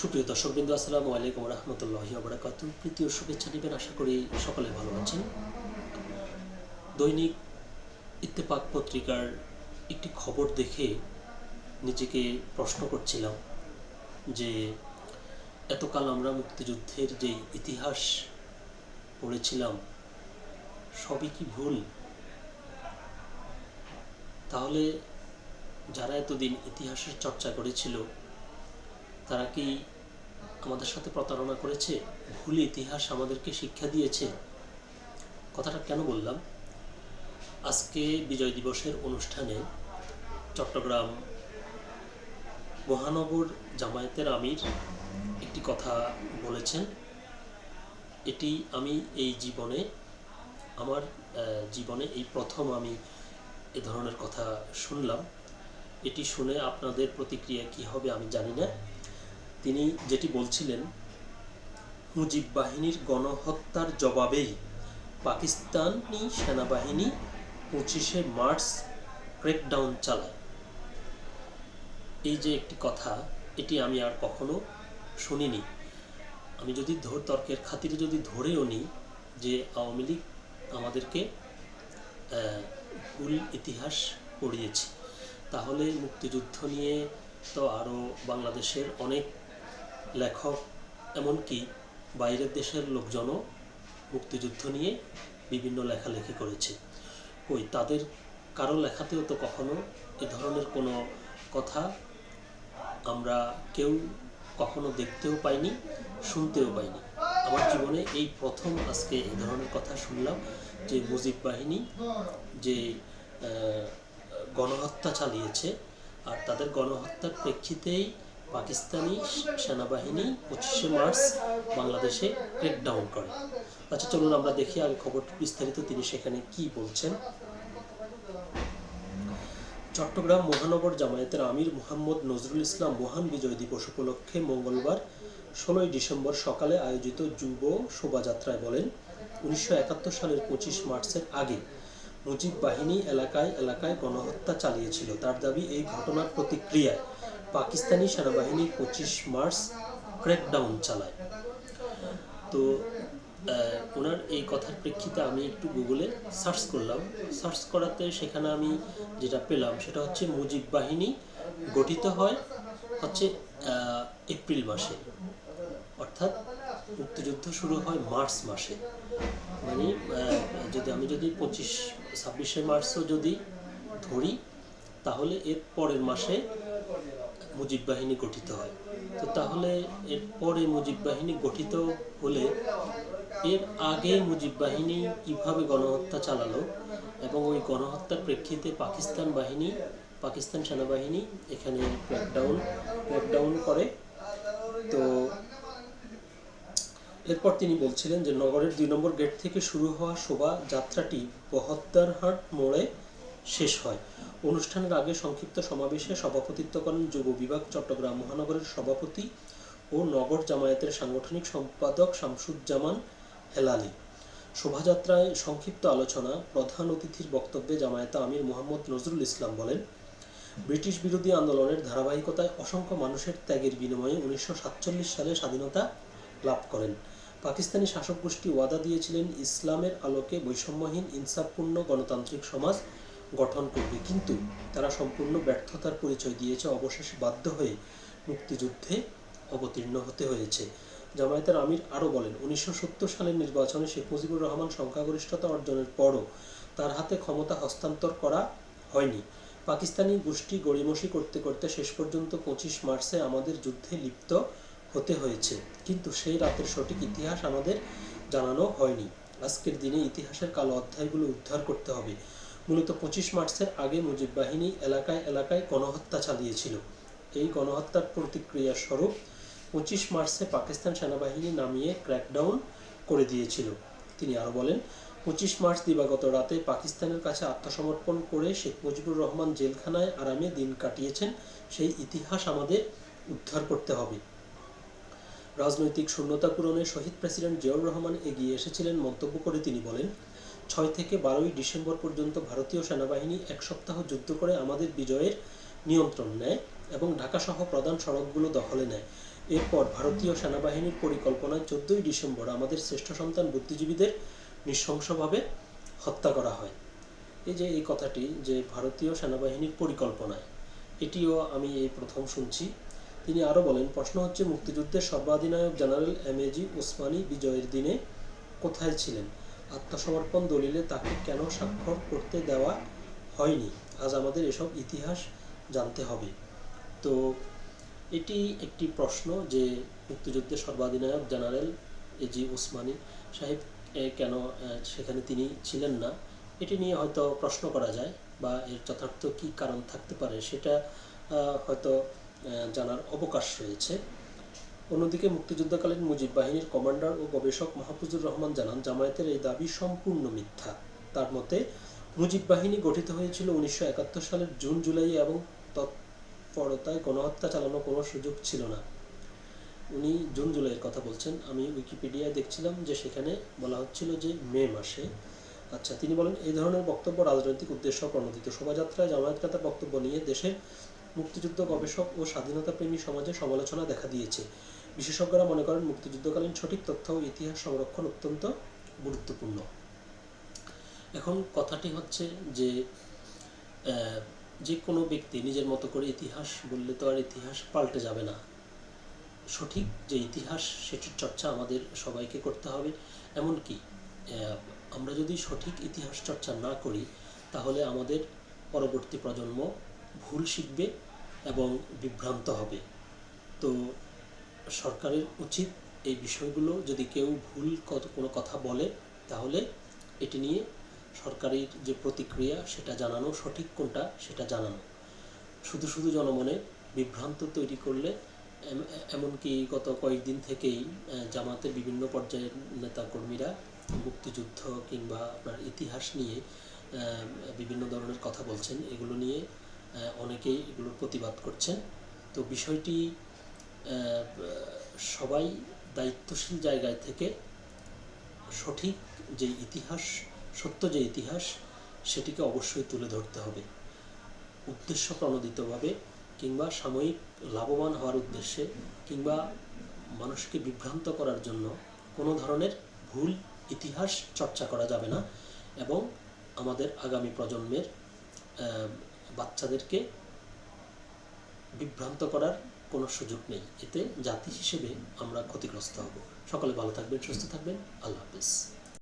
সুপ্রিয় দর্শকবৃন্দ, আসসালামু আলাইকুম রহমতুল্লাহি আবরাকাতু প্রীতীয় শুভেচ্ছা নেবেন, আশা করি সকলে ভালো আছেন। দৈনিক ইত্তেফাক পত্রিকার একটি খবর দেখে নিজেকে প্রশ্ন করছিলাম যে, এতকাল আমরা মুক্তিযুদ্ধের যে ইতিহাস পড়েছিলাম, সবই কি ভুল? তাহলে যারা এতদিন ইতিহাসের চর্চা করেছিল তারা কি আমাদের সাথে প্রতারণা করেছে? ভুল ইতিহাস আমাদেরকে শিক্ষা দিয়েছে? কথাটা কেন বললাম? আজকে বিজয় দিবসের অনুষ্ঠানে চট্টগ্রাম মহানগর জামায়াতের আমির একটি কথা বলেছেন। এটি আমি এই জীবনে, আমার জীবনে এই প্রথম আমি এ ধরনের কথা শুনলাম। এটি শুনে আপনাদের প্রতিক্রিয়া কি হবে আমি জানি না। তিনি যেটি বলছিলেন, মুজিব বাহিনীর গণহত্যার জবাবেই পাকিস্তানি সেনাবাহিনী পঁচিশে মার্চ ক্রেকডাউন চালায়। এই যে একটি কথা, এটি আমি আর কখনো শুনিনি। আমি যদি তর্কের খাতিরে যদি ধরেও নিই যে আওয়ামী লীগ আমাদেরকে ভুল ইতিহাস পড়িয়েছে, তাহলে মুক্তিযুদ্ধ নিয়ে তো আরও বাংলাদেশের অনেক লেখক, এমনকি বাইরের দেশের লোকজনও মুক্তিযুদ্ধ নিয়ে বিভিন্ন লেখালেখি করেছে। কই, তাদের কারও লেখাতেও তো কখনো এ ধরনের কোনো কথা আমরা কেউ কখনো দেখতেও পাইনি, শুনতেও পাইনি। আমার জীবনে এই প্রথম আজকে এই ধরনের কথা শুনলাম, যে মুজিব বাহিনী যে গণহত্যা চালিয়েছে, আর তাদের গণহত্যার প্রেক্ষিতেই পাকিস্তানি সেনাবাহিনী পঁচিশে মার্চ বাংলাদেশে ক্রেকডাউন করে। আচ্ছা চলুন আমরা দেখি আগে খবরটি বিস্তারিত তিনি সেখানে কি বলছেন। চট্টগ্রাম মহানগর জামায়াতের আমির মোহাম্মদ নজরুল ইসলাম মহান বিজয় দিবস উপলক্ষে মঙ্গলবার ষোলোই ডিসেম্বর সকালে আয়োজিত যুব শোভাযাত্রায় বলেন, উনিশশো একাত্তর সালের পঁচিশ মার্চের আগে মুজিব বাহিনী এলাকায় এলাকায় গণহত্যা চালিয়েছিল। তার দাবি, এই ঘটনার প্রতিক্রিয়ায় পাকিস্তানি সেনাবাহিনী পঁচিশ মার্চ ক্র্যাকডাউন চালায়। তো ওনার এই কথার প্রেক্ষিতে আমি একটু গুগলে সার্চ করলাম। সার্চ করাতে সেখানে আমি যেটা পেলাম সেটা হচ্ছে মুজিব বাহিনী গঠিত হয় হচ্ছে এপ্রিল মাসে। অর্থাৎ মুক্তিযুদ্ধ শুরু হয় মার্চ মাসে। মানে যদি আমি যদি পঁচিশ, ছাব্বিশে মার্চও যদি ধরি, তাহলে এর পরের মাসে মুজিব বাহিনী গঠিত হয়। তো তাহলে এর পরে মুজিব বাহিনী গঠিত হলে এর আগে মুজিব বাহিনী কীভাবে গণহত্যা চালালো এবং ওই গণহত্যার প্রেক্ষিতে পাকিস্তান বাহিনী, পাকিস্তান সেনাবাহিনী এখানে ক্র্যাকডাউন ক্র্যাকডাউন করে। তো এরপর তিনি বলছিলেন যে নগরের দুই নম্বর গেট থেকে শুরু হওয়া শোভা যাত্রাটি বহদ্দারহাট মোড়ে শেষ হয়। অনুষ্ঠানের আগে সংক্ষিপ্ত সমাবেশে সভাপতিত্ব করেন যুব বিভাগ চট্টগ্রাম মহানগরের সভাপতি ও নগর জামায়াতের সাংগঠনিক সম্পাদক শামসুজ্জামান হেলালি। শোভাযাত্রায় সংক্ষিপ্ত আলোচনা প্রধান অতিথির বক্তব্যে জামায়াতে আমির মোহাম্মদ নজরুল ইসলাম বলেন, ব্রিটিশ বিরোধী আন্দোলনের ধারাবাহিকতায় অসংখ্য মানুষের ত্যাগের বিনিময়ে উনিশশো সাতচল্লিশ সালে স্বাধীনতা লাভ করেন। পাকিস্তানি শাসক গোষ্ঠী ওয়াদা দিয়েছিলেন, ইসলামের আলোকে বৈষম্যহীন, ইনসাফপূর্ণ গণতান্ত্রিক সমাজ গঠন করবে। কিন্তু তারা সম্পূর্ণ ব্যর্থতার পরিচয় দিয়েছে, অবশেষে বাধ্য হয়ে মুক্তিযুদ্ধে অবতীর্ণ হতে হয়েছে। জামায়াতের আমির আরও বলেন, উনিশশো সত্তর সালের নির্বাচনে শেখ মুজিবুর রহমান সংখ্যাগরিষ্ঠতা অর্জনের পরও তার হাতে ক্ষমতা হস্তান্তর করা হয়নি। পাকিস্তানি গোষ্ঠী গড়িমসি করতে করতে শেষ পর্যন্ত পঁচিশ মার্চে আমাদের যুদ্ধে লিপ্ত হতে হয়েছে। কিন্তু সেই রাতের সঠিক ইতিহাস আমাদের জানানো হয়নি। আজকের দিনে ইতিহাসের কালো অধ্যায়গুলো উদ্ধার করতে হবে। মূলত পঁচিশ মার্চের আগে মুজিব বাহিনী এলাকায় এলাকায় গণহত্যা চালিয়েছিল। এই গণহত্যার প্রতিক্রিয়া স্বরূপ পঁচিশ মার্চে পাকিস্তান সেনাবাহিনী নামিয়ে ক্র্যাকডাউন করে দিয়েছিল। তিনি আরও বলেন, পঁচিশ মার্চ দিবাগত রাতে পাকিস্তানের কাছে আত্মসমর্পণ করে শেখ মুজিবুর রহমান জেলখানায় আরামে দিন কাটিয়েছেন, সেই ইতিহাস আমাদের উদ্ধার করতে হবে। রাজনৈতিক শূন্যতা পূরণে শহীদ প্রেসিডেন্ট জিয়াউর রহমান এগিয়ে এসেছিলেন মন্তব্য করে তিনি বলেন ছয় থেকে বারোই ডিসেম্বর পর্যন্ত ভারতীয় সেনাবাহিনী এক সপ্তাহ যুদ্ধ করে আমাদের বিজয়ের নিয়ন্ত্রণ নেয় এবং ঢাকাসহ প্রধান সড়কগুলো দখলে নেয়। এরপর ভারতীয় সেনাবাহিনীর পরিকল্পনায় চোদ্দই ডিসেম্বর আমাদের শ্রেষ্ঠ সন্তান বুদ্ধিজীবীদের নৃশংসভাবে হত্যা করা হয়। এই যে এই কথাটি যে ভারতীয় সেনাবাহিনীর পরিকল্পনায়, এটিও আমি এই প্রথম শুনছি। তিনি আরও বলেন, প্রশ্ন হচ্ছে, মুক্তিযুদ্ধের সর্বাধিনায়ক জেনারেল এমএজি ওসমানী বিজয়ের দিনে কোথায় ছিলেন? আত্মসমর্পণ দলিলে তাকে কেন স্বাক্ষর করতে দেওয়া হয়নি? আজ আমাদের এসব ইতিহাস জানতে হবে। তো এটি একটি প্রশ্ন যে মুক্তিযুদ্ধের সর্বাধিনায়ক জেনারেল এজি ওসমানী সাহেব কেন সেখানে তিনি ছিলেন না? এটি নিয়ে হয়তো প্রশ্ন করা যায় বা এর যথার্থ কী কারণ থাকতে পারে সেটা হয়তো জানার অবকাশ রয়েছে। অন্যদিকে মুক্তিযুদ্ধকালীন মুজিব বাহিনীর কমান্ডার ও গবেষক মাহফুজুর রহমান জানান, জামায়াতের এই দাবি সম্পূর্ণ মিথ্যা। তার মতে, মুজিব বাহিনী গঠিত হয়েছিল উনিশশো একাত্তর সালের জুন, জুলাই এবং তৎপরতায় গণহত্যা চালানোর কোনো সুযোগ ছিল না। উনি জুন, জুলাইয়ের কথা বলছেন। আমি উইকিপিডিয়ায় দেখছিলাম যে সেখানে বলা হচ্ছিল যে মে মাসে আচ্ছা তিনি বলেন, এই ধরনের বক্তব্য রাজনৈতিক উদ্দেশ্য প্রণোদিত শোভাযাত্রায় জামায়াত নেতার বক্তব্য নিয়ে দেশের মুক্তিযুদ্ধ গবেষক ও স্বাধীনতাপ্রেমী সমাজে সমালোচনা দেখা দিয়েছে। বিশেষজ্ঞরা মনে করেন, মুক্তিযুদ্ধকালীন সঠিক তথ্য ও ইতিহাস সংরক্ষণ অত্যন্ত গুরুত্বপূর্ণ। এখন কথাটি হচ্ছে যে যে কোনো ব্যক্তি নিজের মতো করে ইতিহাস বললে তো আর ইতিহাস পাল্টে যাবে না। সঠিক যে ইতিহাস, সেটির চর্চা আমাদের সবাইকে করতে হবে। এমনকি আমরা যদি সঠিক ইতিহাস চর্চা না করি তাহলে আমাদের পরবর্তী প্রজন্ম ভুল শিখবে এবং বিভ্রান্ত হবে। তো সরকারের উচিত এই বিষয়গুলো যদি কেউ ভুল কোনো কথা বলে তাহলে এটি নিয়ে সরকারের যে প্রতিক্রিয়া সেটা জানানো সঠিক কোনটা সেটা জানানো। শুধু শুধু জনমনে বিভ্রান্ত তৈরি করলে এমনকি গত কয়েকদিন থেকেই আহ, জামাতের বিভিন্ন পর্যায়ের নেতাকর্মীরা মুক্তিযুদ্ধ কিংবা আপনার ইতিহাস নিয়ে বিভিন্ন ধরনের কথা বলছেন, এগুলো নিয়ে অনেকেই এগুলোর প্রতিবাদ করছেন। তো বিষয়টি সবাই দায়িত্বশীল জায়গায় থেকে সঠিক যে ইতিহাস, সত্য যে ইতিহাস, সেটিকে অবশ্যই তুলে ধরতে হবে। উদ্দেশ্য প্রণোদিতভাবে কিংবা সাময়িক লাভবান হওয়ার উদ্দেশ্যে কিংবা মানুষকে বিভ্রান্ত করার জন্য কোনো ধরনের ভুল ইতিহাস চর্চা করা যাবে না এবং আমাদের আগামী প্রজন্মের বাচ্চাদেরকে বিভ্রান্ত করার কোনো সুযোগ নেই। এতে জাতি হিসেবে আমরা ক্ষতিগ্রস্ত হব। সকলে ভালো থাকবেন, সুস্থ থাকবেন। আল্লাহ হাফিজ।